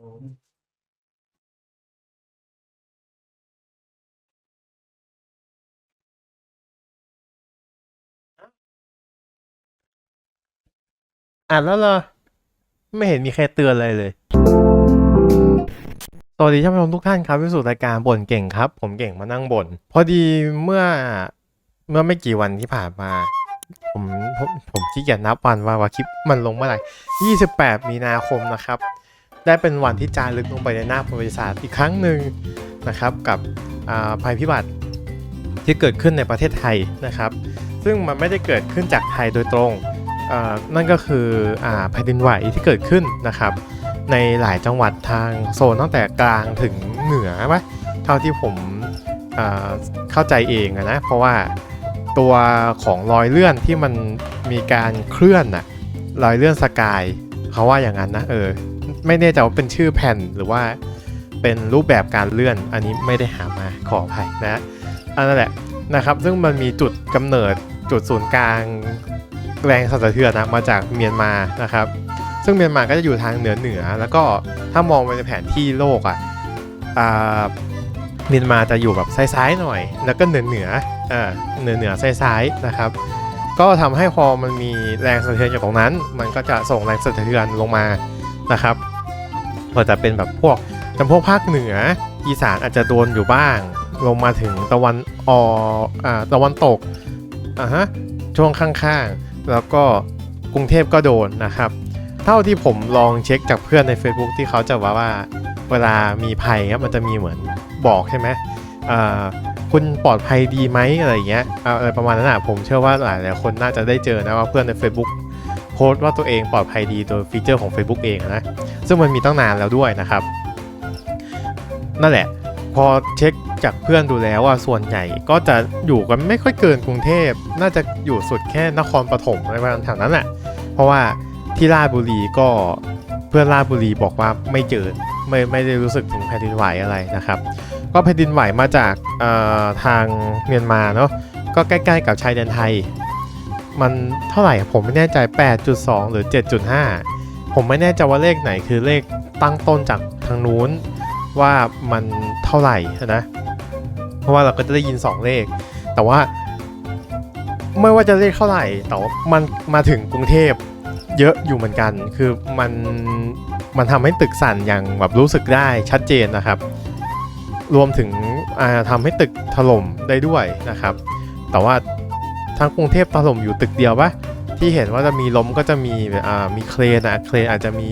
อ่านแล้วเหรอไม่เห็นมีใครเตือนอะไรเลย สวัสดีท่านผู้ชมทุกท่านครับวิสุรายการบ่นเก่งครับ ผมเก่งมานั่งบ่น พอดีเมื่อเมื่อไม่กี่วันที่ผ่านมา ผมผมผมขี้เกียจนับวันว่าว่าคลิปมันลงเมื่อไหร่ 28 มีนาคมนะครับ ได้เป็นวันที่จารึกลงไปในหน้าประวัติศาสตร์อีกครั้งหนึ่งนะครับกับภัยพิบัติที่เกิดขึ้นในประเทศไทยนะครับ ซึ่งมันไม่ได้เกิดขึ้นจากไทยโดยตรงนั่นก็คือแผ่นดินไหวที่เกิดขึ้นนะครับ ในหลายจังหวัดทางโซนตั้งแต่กลางถึงเหนือไหมเท่าที่ผมเข้าใจเองนะเพราะว่าตัวของรอยเลื่อนที่มันมีการเคลื่อนนะรอยเลื่อนสกายเขาว่าอย่างนั้นนะเออ ไม่แน่ใจว่าเป็นชื่อแผ่นหรือว่าเป็นรูปแบบการเลื่อน อันนี้ไม่ได้หามาขออภัยนะอันนั้นแหละนะครับ ซึ่งมันมีจุดกำเนิดจุดศูนย์กลางแรงสั่นสะเทือนนะมาจากเมียนมานะครับ ซึ่งเมียนมาก็จะอยู่ทางเหนือเหนือ แล้วก็ถ้ามองไปในแผนที่โลกอะเมียนมาจะอยู่แบบซ้ายๆหน่อย แล้วก็เหนือเหนืออ่าเหนือเหนือซ้ายๆนะครับ ก็ทำให้พอมันมีแรงสะเทือนจากตรงนั้น มันก็จะส่งแรงสะเทือนลงมานะครับ ก็จะเป็นแบบพวกจำพวกภาคเหนือ อีสานอาจจะโดนอยู่บ้าง ลงมาถึงตะวันออกอ่าตะวันตกอ่าฮะช่วงข้างๆ แล้วก็กรุงเทพก็โดนนะครับ เท่าที่ผมลองเช็คจากเพื่อนใน Facebook ที่เขาจะว่าว่าเวลามีภัยครับมันจะมีเหมือนบอกใช่ไหมอ่าคุณปลอดภัยดีไหมอะไรเงี้ยอะไรประมาณนั้นอะผมเชื่อว่าหลายหลายคนน่าจะได้เจอนะว่าเพื่อนใน Facebook โพสต์ว่าตัวเองปลอดภัยดีโดยฟีเจอร์ของ Facebook เองนะ ซึ่งมันมีตั้งนานแล้วด้วยนะครับ นั่นแหละ พอเช็คจากเพื่อนดูแล้วว่าส่วนใหญ่ก็จะอยู่กันไม่ค่อยเกินกรุงเทพ น่าจะอยู่สุดแค่นครปฐมอะไรประมาณแถวนั้นแหละ เพราะว่าที่ราชบุรีก็เพื่อนราชบุรีบอกว่าไม่เจอไม่ไม่ได้รู้สึกถึงแผ่นดินไหวอะไรนะครับ ก็แผ่นดินไหวมาจากทางเมียนมาเนาะก็ใกล้ ๆ กับชายแดนไทย มันเท่าไหร่ผมไม่แน่ใจ 8.2 หรือ 7.5 ผมไม่แน่ใจว่าเลขไหนคือเลขตั้งต้นจากทางนู้น ว่ามันเท่าไหร่นะเพราะว่าเราก็จะได้ยิน 2 เลข แต่ว่า ไม่ว่าจะเลขเท่าไหร่แต่ว่ามันมาถึงกรุงเทพเยอะอยู่เหมือนกัน คือมันมันทำให้ตึกสั่นอย่างแบบรู้สึกได้ชัดเจนนะครับ รวมถึงทำให้ตึกถล่มได้ด้วยนะครับ แต่ว่า ทั้งกรุงเทพถล่มอยู่ตึกเดียวปะที่เห็นว่าจะมีล้มก็จะมีอ่ามีเครนอะเครนอาจจะมี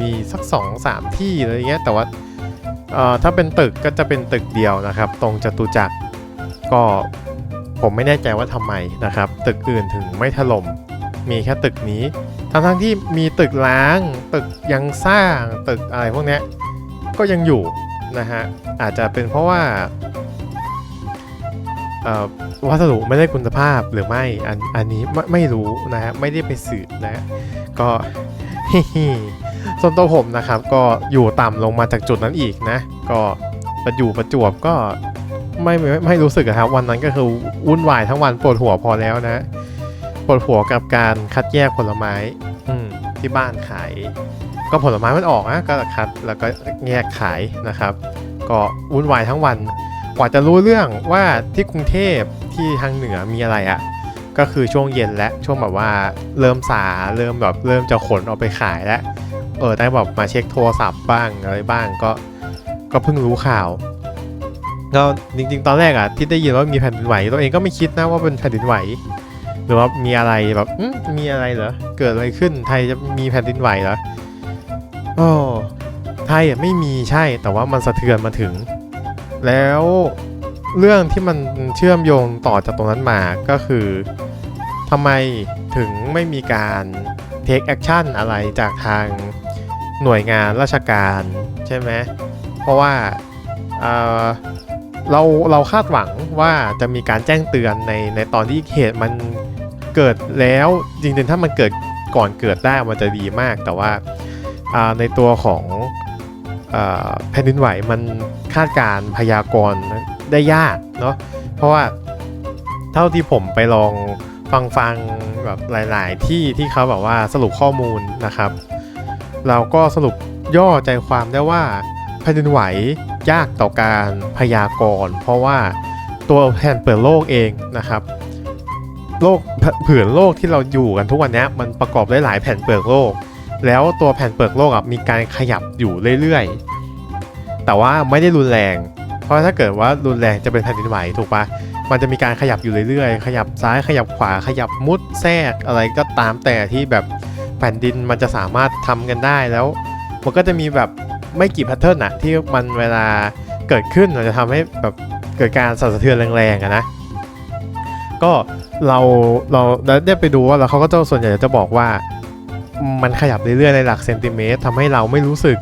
มีสักสองสามที่อะไรเงี้ยแต่ว่าเอ่อถ้าเป็นตึกก็จะเป็นตึกเดียวนะครับ ตรงจตุจักรก็ผมไม่แน่ใจว่าทำไมนะครับ ตึกอื่นถึงไม่ถล่มมีแค่ตึกนี้ ทั้งทั้งที่มีตึกล้าง ตึกยังสร้างตึกอะไรพวกเนี้ยก็ยังอยู่นะฮะอาจจะเป็นเพราะว่า วัสดุไม่ได้คุณภาพหรือไม่อันอันนี้ไม่ไม่รู้นะฮะไม่ได้ไปสืบนะก็ส่วนตัวผมนะครับก็อยู่ต่ำลงมาจากจุดนั้นอีกนะ ก็ประอยู่ประจวบก็ไม่ไม่ไม่รู้สึกอะครับ วันนั้นก็คือวุ่นวายทั้งวันปวดหัวพอแล้วนะปวดหัวกับการคัดแยกผลไม้อืมที่บ้านขาย ก็ผลไม้มันออกนะก็คัดแล้วก็แยกขายนะครับ ก็วุ่นวายทั้งวัน ว่าจะรู้เรื่องว่าที่กรุงเทพที่ทางเหนือมีอะไรอะ่ะ ก็คือช่วงเย็นและช่วงแบบว่าเริ่มสาเริ่มแบบเริ่มจะขนออกไปขายแล้วเออได้แบบมาเช็คโทรศัพท์บ้างอะไรบ้างก็ก็เพิ่งรู้ข่าวก็จริงๆ ตอนแรกอะที่ได้ยินว่ามีแผ่นดินไหวตัวเองก็ไม่คิดนะว่าเป็นแผ่นดินไหว หรือว่ามีอะไรแบบมีอะไรเหรอเกิดอะไรขึ้นไทยจะมีแผ่นดินไหวเหรอโอ้ไทยอะไม่มีใช่แต่ว่ามันสะเทือนมาถึง แล้วเรื่องที่มันเชื่อมโยงต่อจากตรงนั้นมาก็คือทำไมถึงไม่มีการ take action อะไรจากทางหน่วยงานราชการใช่ไหมเพราะว่าเเราเราคาดหวังว่าจะมีการแจ้งเตือนในในตอนที่เหตุมันเกิดแล้วจริงๆถ้ามันเกิดก่อนเกิดได้มันจะดีมากแต่ว่าาในตัวของอแผ่นดินไหวมัน คาดการ์พยากรณ์ได้ยากเนาะเพราะว่าเท่าที่ผมไปลองฟังฟังแบบหลาย ๆ ที่ที่เขาแบบว่าสรุปข้อมูลนะครับ เราก็สรุปย่อใจความได้ว่าแผ่นดินไหวยากต่อการพยากรณ์เพราะว่าตัวแผ่นเปลือกโลกเองนะครับโลกผืนโลกที่เราอยู่กันทุกวันนี้มันประกอบด้วยหลายแผ่นเปลือกโลก แล้วตัวแผ่นเปลือกโลกอะมีการขยับอยู่เรื่อย แต่ว่าไม่ได้รุนแรง เพราะถ้าเกิดว่ารุนแรงจะเป็นแผ่นดินไหวถูกปะมันจะมีการขยับอยู่เรื่อยๆ ขยับซ้ายขยับขวาขยับมุดแทรกอะไรก็ตามแต่ที่แบบแผ่นดินมันจะสามารถทำกันได้แล้ว มันก็จะมีแบบไม่กี่แพทเทิร์นอะที่มันเวลาเกิดขึ้นมันจะทำให้แบบเกิดการสั่นสะเทือนแรงๆอะนะก็เราเราได้ไปดูว่าแล้วเขาก็จะส่วนใหญ่จะบอกว่า มันขยับเรื่อยๆในหลักเซนติเมตรทำให้เราไม่รู้สึก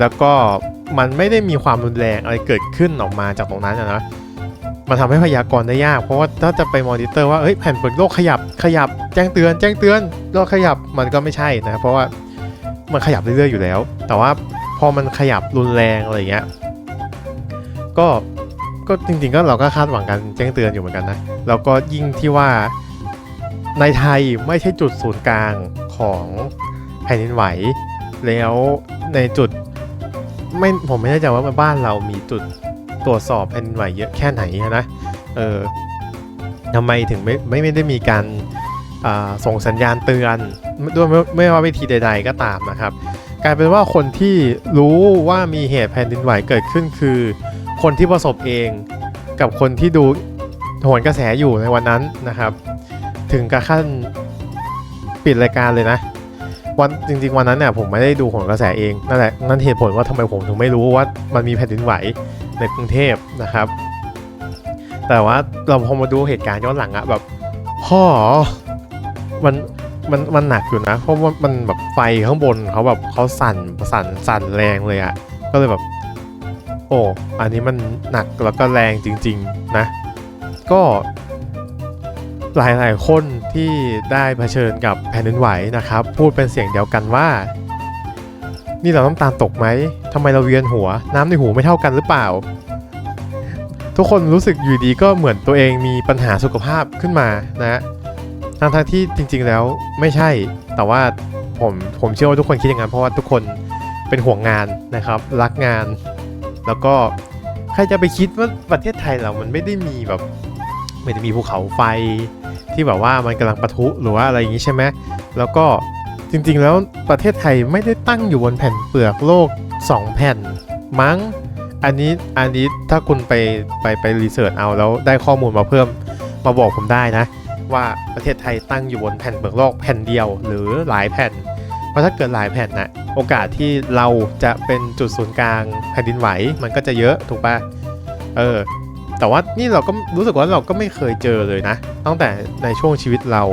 แล้วก็ มันไม่ได้มีความรุนแรงอะไรเกิดขึ้นออกมาจากตรงนั้นนะมันทำให้พยากรณ์ได้ยาก เพราะว่าถ้าจะไปมอนิเตอร์ว่าเอ้ยแผ่นเปลือกโลกขยับขยับแจ้งเตือน แจ้งเตือนโลกขยับมันก็ไม่ใช่นะเพราะว่ามันขยับเรื่อยๆอยู่แล้ว แต่ว่าพอมันขยับรุนแรงอะไรเงี้ยก็ก็จริงๆก็เราก็คาดหวังการแจ้งเตือนอยู่เหมือนกันนะแล้วก็ยิ่งที่ว่าในไทยไม่ใช่จุดศูนย์กลางของแผ่นดินไหว แล้วในจุด ไม่ผมไม่แน่ใจว่าบ้านเรามีจุดตรวจสอบแผ่นไหวเยอะแค่ไหนนะเออทำไมถึงไม่ไม่ไมได้มีการส่งสัญญาณเตือนด้วยไม่ไม่ว่าวิธีใด ๆ ก็ตามนะครับกลายเป็นว่าคนที่รู้ว่ามีเหตุแผ่นดินไหวเกิดขึ้นคือ คนที่ประสบเองกับคนที่ดูโหนกระแสอยู่ในวันนั้นนะครับ ถึงกับขั้นปิดรายการเลยนะ วันจริง ๆ วันนั้นเนี่ยผมไม่ได้ดูโหนกระแสเองนั่นแหละนั่นเหตุผลว่าทำไมผมถึงไม่รู้ว่ามันมีแผ่นดินไหวในกรุงเทพนะครับ แต่ว่าเราพอมาดูเหตุการณ์ย้อนหลังอะแบบพ่อมันมันมันหนักอยู่นะ เพราะว่ามันแบบไฟข้างบนเขาแบบเขาสั่นสั่นสั่นแรงเลยอะก็เลยแบบ โอ้อันนี้มันหนักแล้วก็แรงจริง ๆ นะ ก็หลายๆคน ที่ได้เผชิญกับแผ่นดินไหวนะครับ พูดเป็นเสียงเดียวกันว่า นี่เราน้ำตาลตกไหมทำไมเราเวียนหัว น้ำในหูไม่เท่ากันหรือเปล่า ทุกคนรู้สึกอยู่ดีก็เหมือนตัวเองมีปัญหาสุขภาพขึ้นมานะทั้งทที่จริง ๆแล้วไม่ใช่ แต่ว่าผมผมเชื่อว่าทุกคนคิดอย่างนั้นเพราะว่าทุกคนเป็นห่วงงานนะครับ รักงาน แล้วก็ใครจะไปคิดว่าประเทศไทยเรามันไม่ได้มีแบบ ม่ได้มีภูเขาไฟที่แบบว่ามันกำลังปะทุหรือว่าอะไรอย่างนี้ใช่ไหมแล้วก็จริงๆแล้วประเทศไทยไม่ได้ตั้งอยู่บนแผ่นเปลือกโลก 2 แผ่นมั้งอันนี้อันนี้ถ้าคุณไปไปไปรีเสิร์ชเอาแล้วได้ข้อมูลมาเพิ่มมาบอกผมได้นะ ว่าประเทศไทยตั้งอยู่บนแผ่นเปลือกโลกแผ่นเดียวหรือหลายแผ่น เพราะถ้าเกิดหลายแผ่นนะโอกาสที่เราจะเป็นจุดศูนย์กลางแผ่นดินไหวมันก็จะเยอะถูกปะเออ แต่ว่านี่เราก็รู้สึกว่าเราก็ไม่เคยเจอเลยนะ ตั้งแต่ในช่วงชีวิตเรา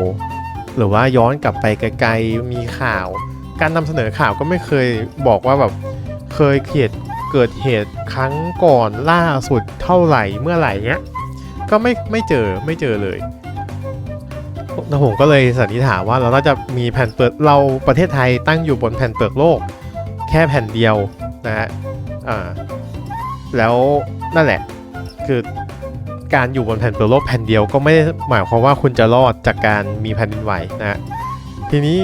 หรือว่าย้อนกลับไปไกลๆมีข่าว การนำเสนอข่าวก็ไม่เคยบอกว่าแบบเคยเกิดเกิดเหตุครั้งก่อนล่าสุดเท่าไหร่เมื่อไหร่เนี้ยก็ไม่ไม่เจอไม่เจอเลยแล้วผมก็เลยสันนิษฐานว่าเราน่าจะมีแผ่นเปลือกเราประเทศไทยตั้งอยู่บนแผ่นเปลือกโลก แค่แผ่นเดียวนะฮะอ่าแล้วนั่นแหละ คือการอยู่บนแผ่นเปลือกโลกแผ่นเดียวก็ไม่ได้หมายความว่าคุณจะรอดจากการมีแผ่นดินไหวนะฮะทีนี้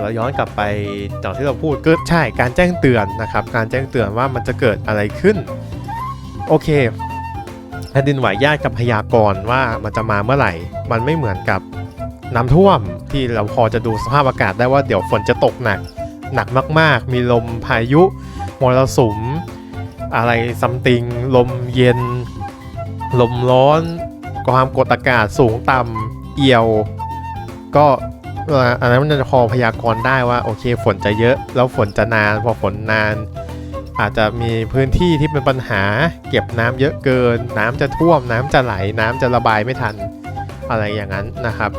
เราย้อนกลับไปจากที่เราพูดก็ใช่การแจ้งเตือนนะครับ การแจ้งเตือนว่ามันจะเกิดอะไรขึ้น โอเคแผ่นดินไหวยากกับพยากรณ์ว่ามันจะมาเมื่อไหร่ มันไม่เหมือนกับน้ำท่วมที่เราพอจะดูสภาพอากาศได้ว่าเดี๋ยวฝนจะตกหนัก หนักมาก ๆ มีลมพายุมรสุม อะไรซัมติง ลมเย็น ลมร้อน ความกดอากาศสูงต่ำเอี่ยว ก็อันนั้นมันจะพอพยากรณ์ได้ว่าโอเคฝนจะเยอะแล้วฝนจะนานพอฝนนาน อาจจะมีพื้นที่ที่เป็นปัญหาเก็บน้ำเยอะเกิน น้ำจะท่วมน้ำจะไหลน้ำจะระบายไม่ทันอะไรอย่างนั้นนะครับ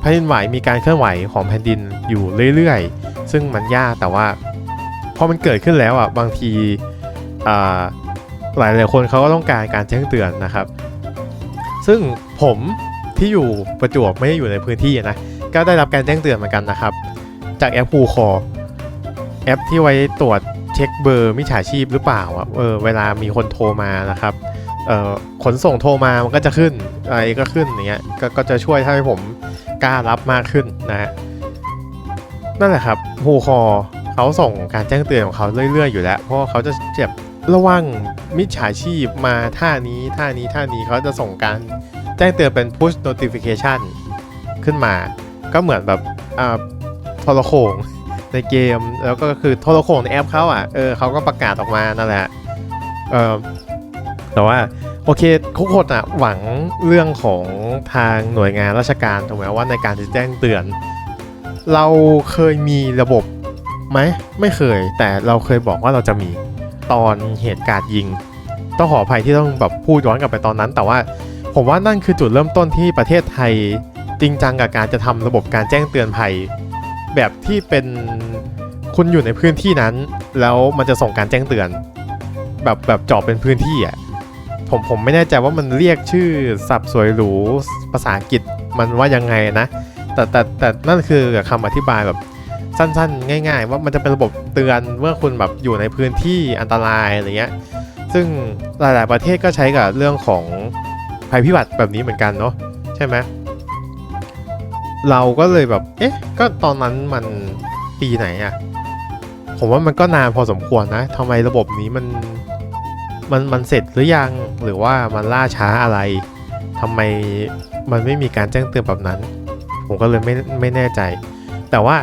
แผ่นดินไหวมีการเคลื่อนไหวของแผ่นดินอยู่เรื่อยๆ ซึ่งมันยากแต่ว่าพอมันเกิดขึ้นแล้วอะบางที หลายหลายๆคนเขาก็ต้องการการแจ้งเตือนนะครับ ซึ่งผมที่อยู่ประจวบไม่ได้อยู่ในพื้นที่นะ ก็ได้รับการแจ้งเตือนเหมือนกันนะครับ จากแอปพูคอแอปที่ไว้ตรวจเช็คเบอร์มิจฉาชีพหรือเปล่าอะเออเวลามีคนโทรมานะครับเอ่อขนส่งโทรมามันก็จะขึ้นอะไรก็ขึ้นอย่างเงี้ยก็ก็จะช่วยทำให้ผมกล้ารับมากขึ้นนะฮะนั่นแหละครับฮูคอเขาส่งการแจ้งเตือนของเขาเรื่อย ๆ อยู่แล้ว เพราะเขาจะเจ็บ ระวังมิจฉาชีพมาท่านี้ท่านี้ท่านี้เขาจะส่งการแจ้งเตือนเป็น push notification ขึ้นมา ก็เหมือนแบบอ่าโทรโขงในเกมแล้วก็คือโทรโขงในแอปเขาอะเออเขาก็ประกาศออกมานั่นแหละเออแต่ว่าโอเคทุกคนอะหวังเรื่องของทางหน่วยงานราชการถูกไหมว่าในการจะแจ้งเตือน เราเคยมีระบบไหมไม่เคย แต่เราเคยบอกว่าเราจะมี ตอนเหตุการณ์ยิง ต้องขออภัยที่ต้องแบบพูดย้อนกลับไปตอนนั้น แต่ว่าผมว่านั่นคือจุดเริ่มต้นที่ประเทศไทยจริงจังกับการจะทำระบบการแจ้งเตือนภัย แบบที่เป็นคุณอยู่ในพื้นที่นั้น แล้วมันจะส่งการแจ้งเตือน แบบแบบจาะเป็นพื้นที่อะผมผมไม่แน่ใจว่ามันเรียกชื่อสับสวยหรูภาษาอังกฤษมันว่ายังไงนะ แต่แต่แต่นั่นคือคำอธิบายแบบ สั้นๆ ง่าย ๆ ว่ามันจะเป็นระบบเตือนเมื่อคุณแบบอยู่ในพื้นที่อันตรายอะไรเงี้ยซึ่งหลาย ๆ ประเทศก็ใช้กับเรื่องของภัยพิบัติแบบนี้เหมือนกันเนาะใช่ไหมเราก็เลยแบบ เอ๊ะ ก็ตอนนั้นมันปีไหนอะผมว่ามันก็นานพอสมควรนะทำไมระบบนี้มันมันมันเสร็จหรือยังหรือว่ามันล่าช้าอะไรทำไมมันไม่มีการแจ้งเตือนแบบนั้น ผมก็เลยไม่ไม่แน่ใจ แต่ว่า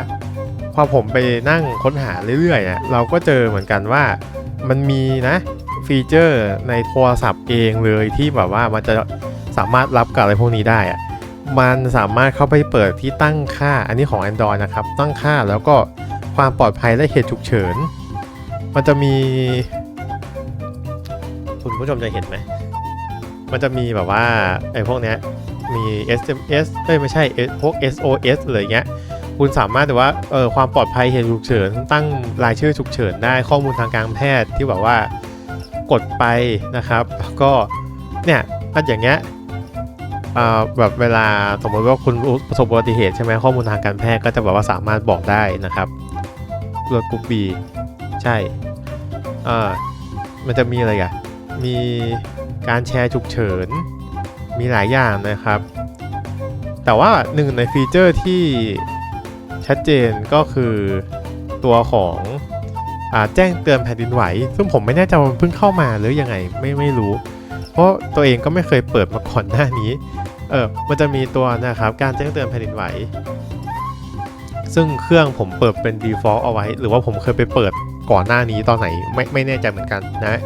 พอผมไปนั่งค้นหาเรื่อยๆอะเราก็เจอเหมือนกันว่ามันมีนะฟีเจอร์ในโทรศัพท์เองเลยที่แบบว่ามันจะสามารถรับกับอะไรพวกนี้ได้อะมันสามารถเข้าไปเปิดที่ตั้งค่าอันนี้ของ Android นะครับ ตั้งค่าแล้วก็ความปลอดภัยและเหตุฉุกเฉิน มันจะมีคุณผู้ชมจะเห็นไหม มันจะมีแบบว่าไอ้พวกเนี้ยมี SMS เอ้ยไม่ใช่พวก SOS อะไรเงี้ย คุณสามารถแต่ว่าเออความปลอดภัยเหตุฉุกเฉินตั้งรายชื่อฉุกเฉินได้ข้อมูลทางการแพทย์ที่แบบว่ากดไปนะครับแล้วก็เนี่ยถ้าอย่างเงี้ยอ่าแบบเวลาสมมติว่าคุณประสบอุบัติเหตุใช่ไหมข้อมูลทางการแพทย์ก็จะแบบว่าสามารถบอกได้นะครับเลือกกรุ๊ปบีใช่อ่ามันจะมีอะไรอะมีการแชร์ฉุกเฉิน มีหลายอย่างนะครับ แต่ว่าหนึ่งในฟีเจอร์ที่ ชัดเจนก็คือตัวของอแจ้งเตือนแผ่นดินไหว ซึ่งผมไม่แน่ใจว่ามันเพิ่งเข้ามาหรือยังไงไม่ไม่รู้ เพราะตัวเองก็ไม่เคยเปิดมาก่อนหน้านี้เออมันจะมีตัวนะครับการแจ้งเตือนแผ่นดินไหว ซึ่งเครื่องผมเปิดเป็น default เอาไว้ หรือว่าผมเคยไปเปิดก่อนหน้านี้ตอนไหนไม่ไม่แน่ใจเหมือนกันนะ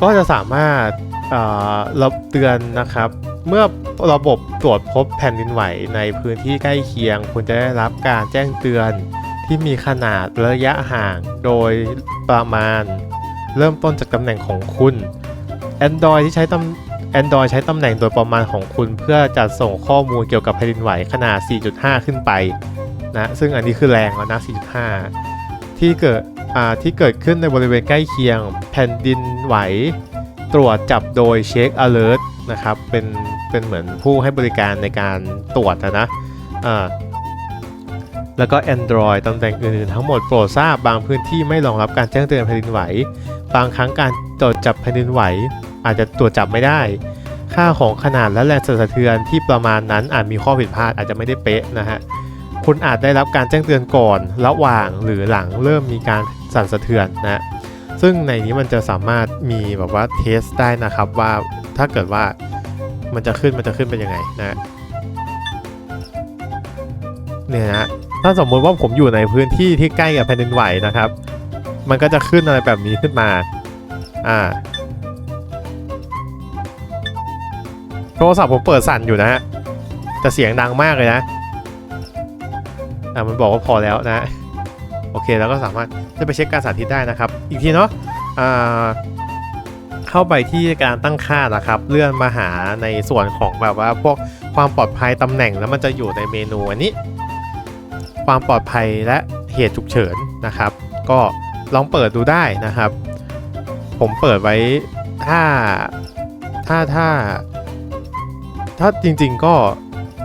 ก็จะสามารถเอ่อรับเตือนนะครับ เมื่อระบบตรวจพบแผ่นดินไหวในพื้นที่ใกล้เคียง คุณจะได้รับการแจ้งเตือนที่มีขนาดระยะห่างโดยประมาณ เริ่มต้นจากตำแหน่งของคุณ Android ที่ใช้ตำ Android ใช้ตำแหน่งโดยประมาณของคุณ เพื่อจัดส่งข้อมูลเกี่ยวกับแผ่นดินไหวขนาด 4.5 ขึ้นไปนะซึ่งอันนี้คือแรงแล้วนะ 4.5 ที่เกิดที่เกิดขึ้นในบริเวณใกล้เคียง แผ่นดินไหว ตรวจจับโดยเช็ค alert นะครับเป็น เป็นเหมือนผู้ให้บริการในการตรวจนะอ่าแล้วก็ Android ตำแหน่งอื่นๆทั้งหมดโปรดทราบบางพื้นที่ไม่รองรับการแจ้งเตือนแผ่นดินไหว บางครั้งการตรวจจับแผ่นดินไหว อาจจะตรวจจับไม่ได้ ค่าของขนาดและแรงสั่นสะเทือนที่ประมาณนั้นอาจมีข้อผิดพลาดอาจจะไม่ได้เป๊ะนะฮะคุณอาจได้รับการแจ้งเตือนก่อน ระหว่างหรือหลังเริ่มมีการสั่นสะเทือนนะซึ่งในนี้มันจะสามารถมีแบบว่าเทสได้นะครับว่าถ้าเกิดว่า มันจะขึ้นมันจะขึ้นเป็นยังไงนะเนี่ยนะถ้าสมมติว่าผมอยู่ในพื้นที่ที่ใกล้กับแผ่นดินไหวนะครับ มันก็จะขึ้นอะไรแบบนี้ขึ้นมาอ่าโทรศัพท์ผมเปิดสั่นอยู่นะฮะแต่เสียงดังมากเลยนะอะมันบอกว่าพอแล้วนะโอเคแล้วก็สามารถจะไปเช็คการสาธิตได้นะครับ อีกทีเนาะอ่า เข้าไปที่การตั้งค่านะครับ เลื่อนมาหาในส่วนของแบบว่าพวกความปลอดภัยตำแหน่งแล้วมันจะอยู่ในเมนูอันนี้ ความปลอดภัยและเหตุฉุกเฉินนะครับ ก็ลองเปิดดูได้นะครับ ผมเปิดไว้ถ้าถ้าถ้า ถ้าจริง ๆ ก็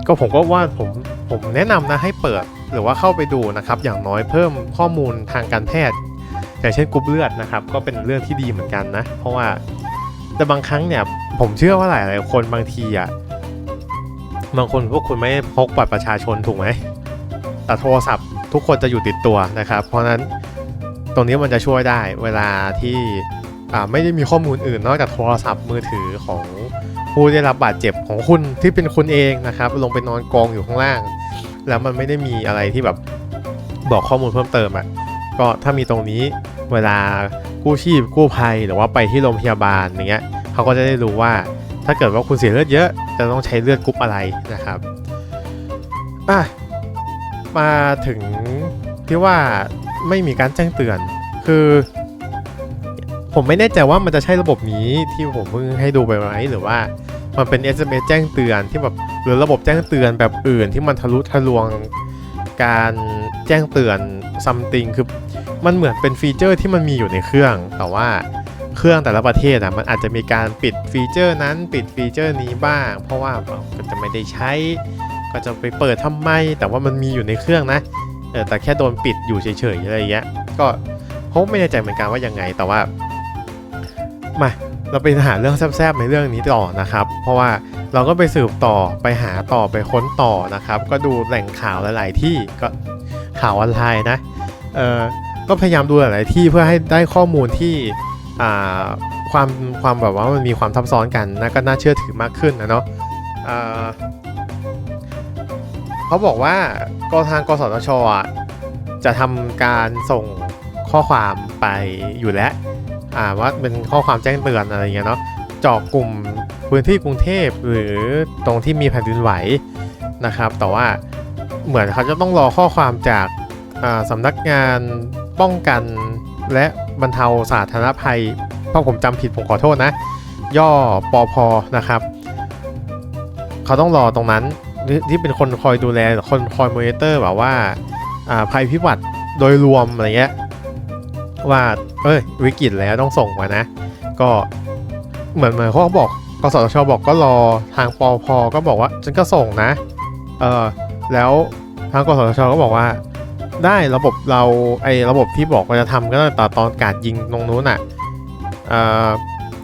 ก็ผมก็ว่าผมผมแนะนำนะให้เปิดหรือว่าเข้าไปดูนะครับ อย่างน้อยเพิ่มข้อมูลทางการแพทย์ อย่างเช่นกรุ๊ปเลือดนะครับก็เป็นเรื่องที่ดีเหมือนกันนะ เพราะว่าแต่บางครั้งเนี่ยผมเชื่อว่าหลายหลายๆคนบางทีอะบางคนพวกคุณไม่พกบัตรประชาชนถูกไหมแต่โทรศัพท์ทุกคนจะอยู่ติดตัวนะครับ เพราะนั้นตรงนี้มันจะช่วยได้เวลาที่ไม่ได้มีข้อมูลอื่น นอกจากโทรศัพท์มือถือของผู้ได้รับบาดเจ็บของคุณที่เป็นคุณเองนะครับ ลงไปนอนกองอยู่ข้างล่าง แล้วมันไม่ได้มีอะไรที่แบบบอกข้อมูลเพิ่มเติมอะ่ะ ก็ถ้ามีตรงนี้เวลากู้ชีพกู้ภัยหรือว่าไปที่โรงพยาบาลอย่างเงี้ยเขาก็จะได้รู้ว่าถ้าเกิดว่าคุณเสียเลือดเยอะ จะต้องใช้เลือดกรุ๊ปอะไรนะครับอะมาถึงที่ว่าไม่มีการแจ้งเตือน คือ ผมไม่แน่ใจว่ามันจะใช่ระบบนี้ที่ผมเพิ่งให้ดูไปไหมหรือว่ามันเป็น SMS แจ้งเตือนที่แบบหรือระบบแจ้งเตือนแบบอื่นที่มันทะลุทะลวงการแจ้งเตือน something คือ มันเหมือนเป็นฟีเจอร์ที่มันมีอยู่ในเครื่อง แต่ว่าเครื่องแต่ละประเทศอะมันอาจจะมีการปิดฟีเจอร์นั้นปิดฟีเจอร์นี้บ้าง เพราะว่าก็จะไม่ได้ใช้ ก็จะไปเปิดทำไม แต่ว่ามันมีอยู่ในเครื่องนะเออแต่แค่โดนปิดอยู่เฉยๆอะไรอย่างเงี้ยก็เขาไม่แน่ใจเหมือนกันว่ายังไงแต่ว่ามาเราไปหาเรื่องแซบๆในเรื่องนี้ต่อนะครับ เพราะว่าเราก็ไปสืบต่อไปหาต่อไปค้นต่อนะครับ ก็ดูแหล่งข่าวหลาย ๆ ที่ก็ข่าวออนไลน์นะเออ ก็พยายามดูหลาย ๆ ที่เพื่อให้ได้ข้อมูลที่ความความแบบว่ามันมีความทับซ้อนกันนะก็น่าเชื่อถือมากขึ้นนะเนาะเขาบอกว่ากทางกสทชจะทำการส่งข้อความไปอยู่แล้วว่าเป็นข้อความแจ้งเตือนอะไรเงี้ยเนาะเจาะกลุ่มพื้นที่กรุงเทพหรือตรงที่มีแผ่นดินไหวนะครับ แต่ว่าเหมือนเขาจะต้องรอข้อความจากสำนักงาน ป้องกันและบรรเทาสาธารณภัยเพราผมจำผิดผมขอโทษนะ ย่อปอพนะครับ เขาต้องรอตรงนั้นที่เป็นคนคอยดูแลคนคอยมอนิเตอร์แบบว่าภัยพิบัติโดยรวมอะไรเงี้ยว่าเอ้ยวิกฤตแล้วต้องส่งมานะ ก็เหมือนเหมือนเขาบอกกสทชบอกก็รอทางปอพก็บอกว่าฉันก็ส่งนะเออแล้วทางกสทชก็บอกว่า ได้ระบบเราไอ้ระบบที่บอกว่าจะทำก็ตั้งแต่ตอนการยิงตรงนู้นอะเอ่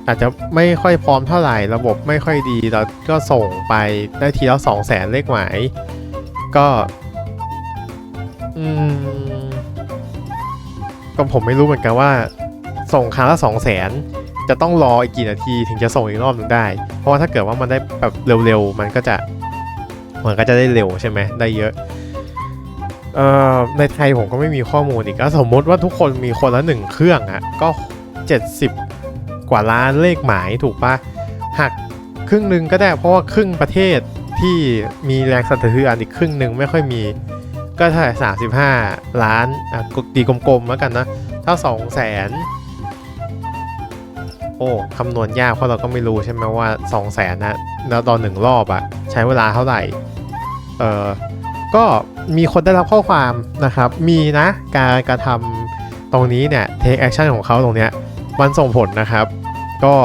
อาจจะไม่ค่อยพร้อมเท่าไหร่ระบบไม่ค่อยดีเราก็ส่งไปได้ทีละสองแสนเลขหมายก็อืมก็ผมไม่รู้เหมือนกันว่า ส่งครั้งละสองแสนจะต้องรออีกกี่นาทีถึงจะส่งอีกรอบหนึงได้ เพราะว่าถ้าเกิดว่ามันได้แบบเร็วๆ มันก็จะมันก็จะได้เร็วใช่ไหมได้เยอะ เอ่อในไทยผมก็ไม่มีข้อมูลอีกก็สมมติว่าทุกคนมีคนละหนึ่งเครื่องอะ่ะก็ 70 กว่าล้านเลขหมายถูกปะหักครึ่งหนึ่งก็ได้เพราะว่าครึ่งประเทศที่มีแรงสั่นสะเทือนอีกครึ่งหนึ่งไม่ค่อยมีก็เท่าไหร่สามสิบห้าล้านอะตีกลมๆแล้วกันนะถ้าสองแสนโอ้คำนวณยากเพราะเราก็ไม่รู้ใช่ไหมว่าสองแสนนะแล้วตอนหนึ่งรอบอะใช้เวลาเท่าไหร่เออ ก็มีคนได้รับข้อความนะครับ มีนะการกระทำตรงนี้เนี่ย take action ของเขาตรงเนี้ยมันส่งผลนะครับ ก็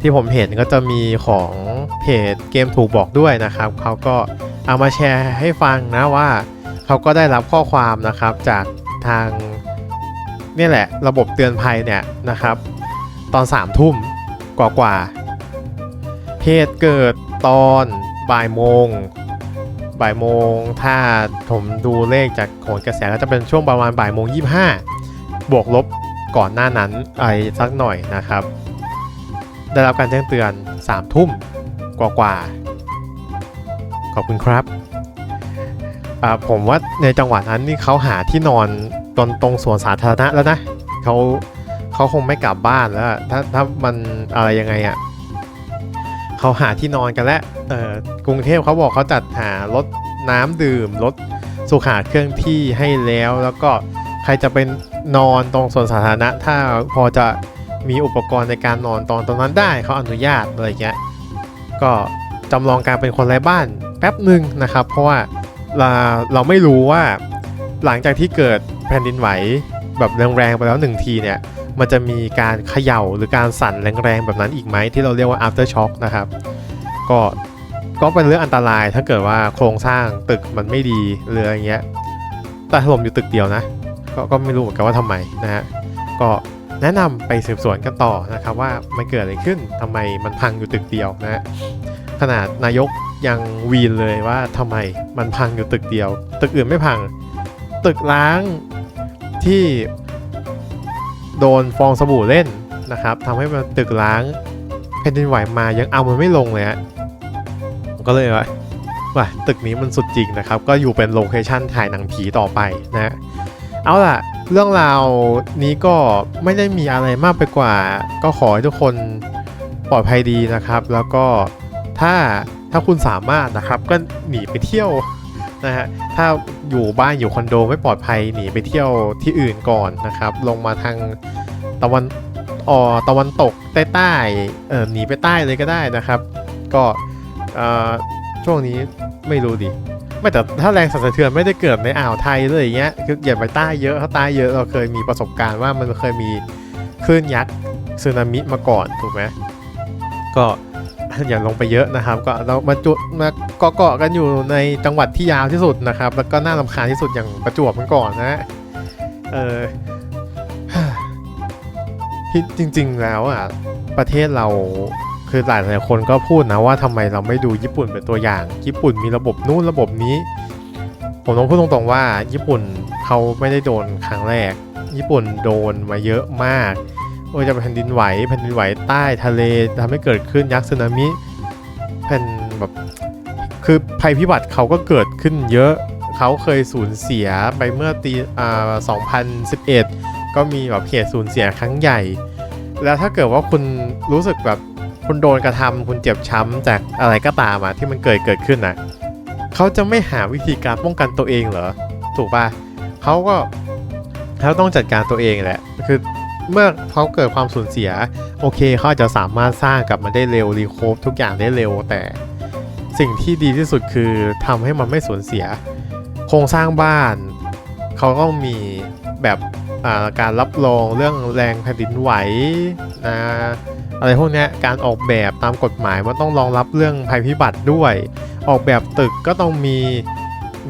ที่ผมเห็นก็จะมีของเพจเกมถูกบอกด้วยนะครับ เขาก็เอามาแชร์ให้ฟังนะว่า เขาก็ได้รับข้อความนะครับจากทางนี่แหละ ระบบเตือนภัยเนี่ยนะครับ ตอน3ามทุ่มกว่ากว่าเหตุเกิดตอนบ่ายโมง บ่ายโมง ถ้าผมดูเลขจากโหนกระแสก็จะเป็นช่วงประมาณบ่ายโมงยี่ห้าบวกลบก่อนหน้านั้นไอะไรสักหน่อยนะครับ ได้รับการแจ้งเตือน3ามทุ่มกว่าๆขอบคุณครับผมว่าในจังหวะนั้นนี่เขาหาที่นอนตรงตรงสวนสาธารณะแล้วนะเขาเขาคงไม่กลับบ้านแล้วถ้าถ้ามันอะไรยังไงอะ่ะ เขาหาที่นอนกันแล้วกรุงเทพเขาบอกเขาจัดหารถน้ำดื่มรถสุขาเครื่องที่ให้แล้ว แล้วก็ใครจะเป็นนอนตรงส่วนสาธารณะ ถ้าพอจะมีอุปกรณ์ในการนอนตอนตรงนั้นได้เขาอนุญาตอะไรเงี้ยก็จำลองการเป็นคนไร้บ้านแป๊บหนึ่งนะครับ เพราะว่าเราเราไม่รู้ว่าหลังจากที่เกิดแผ่นดินไหวแบบแรงๆไปแล้วหนึ่งทีเนี่ย มันจะมีการเขย่าหรือการสั่นแรงๆแบบนั้นอีกไหมที่เราเรียกว่า after shock นะครับ ก็ก็เป็นเรื่องอันตรายถ้าเกิดว่าโครงสร้างตึกมันไม่ดีหรืออะไรเงี้ยแต่ถล่มอยู่ตึกเดียวนะก็ก็ไม่รู้เหมือนกันว่าทำไมนะฮะก็แนะนำไปสืบสวนกันต่อนะครับว่ามันเกิดอะไรขึ้นทำไมมันพังอยู่ตึกเดียวนะฮะขนาดนายกยังวีนเลยว่าทำไมมันพังอยู่ตึกเดียว ตึกอื่นไม่พัง ตึกล้างที่ โดนฟองสบู่เล่นนะครับทำให้มันตึกล้างแผ่นดินไหวมายังเอามันไม่ลงเลยฮะก็เลยว่าว่าตึกนี้มันสุดจริงนะครับ ก็อยู่เป็นโลเคชั่นถ่ายหนังผีต่อไปนะฮะเอาล่ะ เรื่องราวนี้ก็ไม่ได้มีอะไรมากไปกว่า ก็ขอให้ทุกคนปลอดภัยดีนะครับ แล้วก็ถ้าถ้าคุณสามารถนะครับก็หนีไปเที่ยว นะฮะถ้าอยู่บ้านอยู่คอนโดไม่ปลอดภัยหนีไปเที่ยวที่อื่นก่อนนะครับ ลงมาทางตะวันออตะวันตกใต้ใต้เออหนีไปใต้เลยก็ได้นะครับ ก็ช่วงนี้ไม่รู้ดิไม่แต่ถ้าแรงสั่นสะเทือนไม่ได้เกิดในอ่าวไทยเลยอย่างเงี้ยคืออย่าไปใต้เยอะถ้าใต้เยอะเราเคยมีประสบการณ์ว่ามันเคยมีคลื่นยักษ์สึนามิมาก่อนถูกไหมก็ อย่าลงไปเยอะนะครับ ก็เรามาจุมาเกาะกันอยู่ในจังหวัดที่ยาวที่สุดนะครับ แล้วก็น่ารำคาญที่สุดอย่างประจวบมันก่อนนะเออที่จริง ๆ แล้วอะประเทศเราคือหลายหลายคนก็พูดนะว่าทำไมเราไม่ดูญี่ปุ่นเป็นตัวอย่าง ญี่ปุ่นมีระบบนู่นระบบนี้ ผมต้องพูดตรงๆว่า ญี่ปุ่นเขาไม่ได้โดนครั้งแรก ญี่ปุ่นโดนมาเยอะมาก ว่าจะแผ่นดินไหวแผ่นดินไหวใต้ทะเลทำให้เกิดขึ้นยักษ์สึนามิแผ่นแบบคือภัยพิบัติเขาก็เกิดขึ้นเยอะเขาเคยสูญเสียไปเมื่อตีอ่า2011 ก็มีแบบเหตุสูญเสียครั้งใหญ่ แล้วถ้าเกิดว่าคุณรู้สึกแบบคุณโดนกระทำคุณเจ็บช้ำจากอะไรก็ตามอะที่มันเกิดเกิดขึ้นนะเขาจะไม่หาวิธีการป้องกันตัวเองเหรอถูกปะเขาก็เขาต้องจัดการตัวเองแหละ คือ เมื่อเขาเกิดความสูญเสีย โอเคเขาจะสามารถสร้างกลับมาได้เร็วรีโคฟทุกอย่างได้เร็ว แต่สิ่งที่ดีที่สุดคือทำให้มันไม่สูญเสีย โครงสร้างบ้าน เขาก็มีแบบการรับรองเรื่องแรงแผ่นดินไหวนะอะไรพวกนี้การออกแบบตามกฎหมายมันต้องรองรับเรื่องภัยพิบัติด้วย ออกแบบตึกก็ต้องมี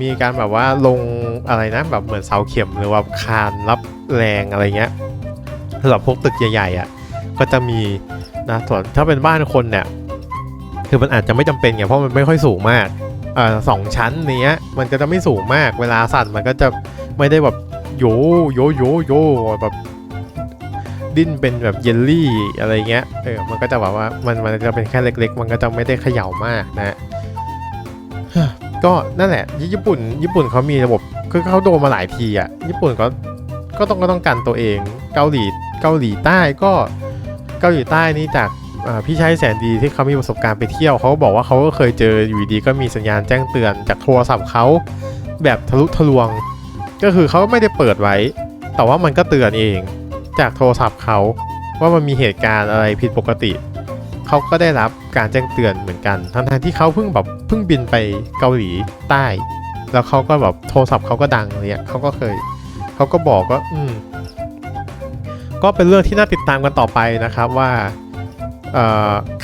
มีการแบบว่าลงอะไรนะแบบเหมือนเสาเข็มหรือว่าคานรับแรงอะไรเงี้ย สำหรับพวกตึกใหญ่ๆอะก็จะมีนะส่วนถ้าเป็นบ้านคนเนี่ยคือมันอาจจะไม่จำเป็นไงเพราะมันไม่ค่อยสูงมากอ่าสองชั้นเนี้ยมันก็จะไม่สูงมากเวลาสั่นมันก็จะไม่ได้แบบโยโยโยโยแบบดิ้นเป็นแบบเยลลี่อะไรเงี้ยเออมันก็จะแบบว่ามันมันจะเป็นแค่เล็ก ๆ มันก็จะไม่ได้เขย่ามากนะก็นั่นแหละญี่ปุ่น ญี่ปุ่นเขามีระบบคือเขาโดนมาหลายทีอะญี่ปุ่นก็ ก็ต้องก็ต้องกันตัวเอง เกาหลีเกาหลีใต้ก็เกาหลีใต้นี่จากพี่ชายแสนดีที่เขามีประสบการณ์ไปเที่ยวเขาก็บอกว่าเขาก็เคยเจออยู่ดีก็มีสัญญาณแจ้งเตือนจากโทรศัพท์เขาแบบทะลุทะลวง ก็คือเขาไม่ได้เปิดไว้ แต่ว่ามันก็เตือนเองจากโทรศัพท์เขาว่ามันมีเหตุการณ์อะไรผิดปกติ เขาก็ได้รับการแจ้งเตือนเหมือนกันทั้งๆที่เขาเพิ่งแบบเพิ่งบินไปเกาหลีใต้ แล้วเขาก็แบบโทรศัพท์เขาก็ดังเนี่ยเขาก็เคย เขาก็บอกว่าอืมก็เป็นเรื่องที่น่าติดตามกันต่อไปนะครับว่า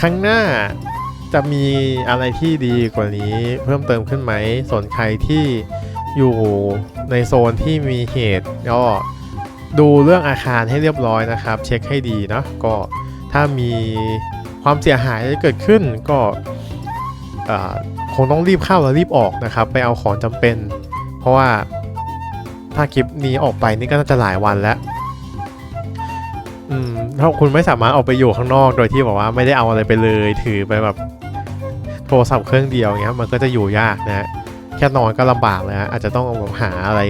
ครั้งหน้าจะมีอะไรที่ดีกว่านี้เพิ่มเติมขึ้นไหมส่วนใครที่อยู่ในโซนที่มีเหตุก็ดูเรื่องอาคารให้เรียบร้อยนะครับ เช็คให้ดีเนาะก็ถ้ามีความเสียหายเกิดขึ้นก็คงต้องรีบเข้าแล้วรีบออกนะครับ ไปเอาของจำเป็น เพราะว่า ถ้าคลิปนี้ออกไปนี่ก็น่าจะหลายวันแล้วอืมถ้าคุณไม่สามารถออกไปอยู่ข้างนอกโดยที่บอกว่าไม่ได้เอาอะไรไปเลยถือไปแบบโทรศัพท์เครื่องเดียวเงี้ยมันก็จะอยู่ยากนะฮะแค่นอนก็ลำบากเลยฮะอาจจะต้องหาอะไร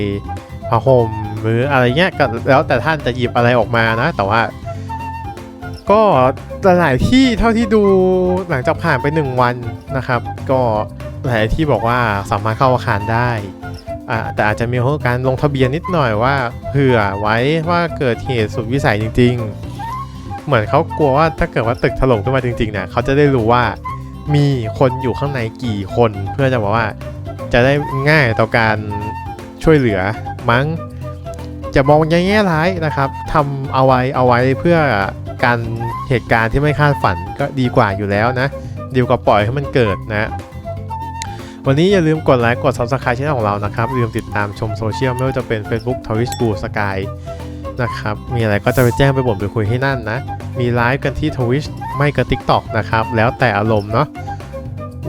ผ้าห่มหรืออะไรเงี้ยก็แล้วแต่ท่านจะหยิบอะไรออกมานะ แต่ว่า ก็หลายที่เท่าที่ดูหลังจากผ่านไปหนึ่งวันนะครับ ก็หลายที่บอกว่าสามารถเข้าอาคารได้ แต่อาจจะมีเรื่องการลงทะเบียนนิดหน่อยว่าเผื่อไว้ว่าเกิดเหตุสุดวิสัยจริง ๆ เหมือนเขากลัวว่าถ้าเกิดว่าตึกถล่มขึ้นมาจริงๆเนี่ยเขาจะได้รู้ว่ามีคนอยู่ข้างในกี่คนเพื่อจะบอกว่าจะได้ง่ายต่อการช่วยเหลือมั้งจะมองแง่ร้ายนะครับทำเอาไว้เอาไว้เพื่อการเหตุการณ์ที่ไม่คาดฝันก็ดีกว่าอยู่แล้วนะดีกว่าปล่อยให้มันเกิดนะ วันนี้อย่าลืมกดไลค์กด subscribe ช่องของเรานะครับลืมติดตามชมโซเชียลไม่ว่าจะเป็น Facebook Twitch Blue Sky นะครับ มีอะไรก็จะไปแจ้งไปบ่นไปคุยให้นั่นนะ มีไลฟ์กันที่ Twitch ไม่ก็ TikTok นะครับ แล้วแต่อารมณ์เนาะ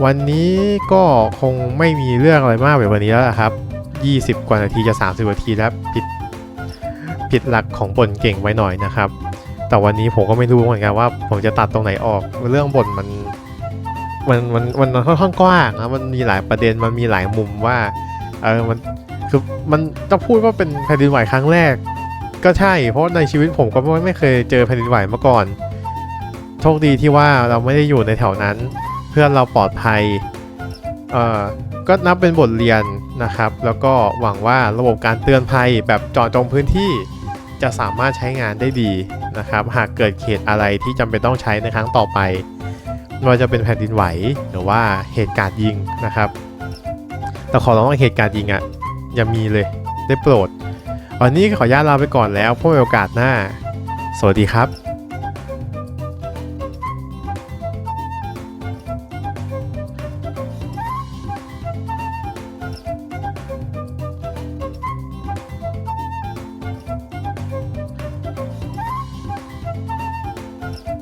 วันนี้ก็คงไม่มีเรื่องอะไรมากแบบวันนี้แล้วครับ 20 กว่านาทีจะ 30นาทีแล้วผิดผิดหลักของบ่นเก่งไว้หน่อยนะครับ แต่วันนี้ผมก็ไม่รู้เหมือนกันว่าผมจะตัดตรงไหนออก เรื่องบ่นมัน มันมันมันค่อนข้างกว้างนะมันมีหลายประเด็นมันมีหลายมุมว่าเออมันคือมันจะพูดว่าเป็นแผ่นดินไหวครั้งแรก ก็ใช่ เพราะในชีวิตผมก็ไม่ไม่เคยเจอแผ่นดินไหวมาก่อน โชคดีที่ว่าเราไม่ได้อยู่ในแถวนั้น เพื่อนเราปลอดภัยเออก็นับเป็นบทเรียนนะครับ แล้วก็หวังว่าระบบการเตือนภัยแบบจาะจงพื้นที่จะสามารถใช้งานได้ดีนะครับ หากเกิดเหตุอะไรที่จำเป็นต้องใช้ในครั้งต่อไป ไม่ว่าจะเป็นแผ่นดินไหวหรือว่าเหตุการณ์ยิงนะครับ แต่ขอร้องว่าเหตุการณ์ยิงอะ่ะอย่ามีเลยได้โปรด วันนี้ขออนุญาตลาไปก่อนแล้วพบกันโอกาสหน้า สวัสดีครับ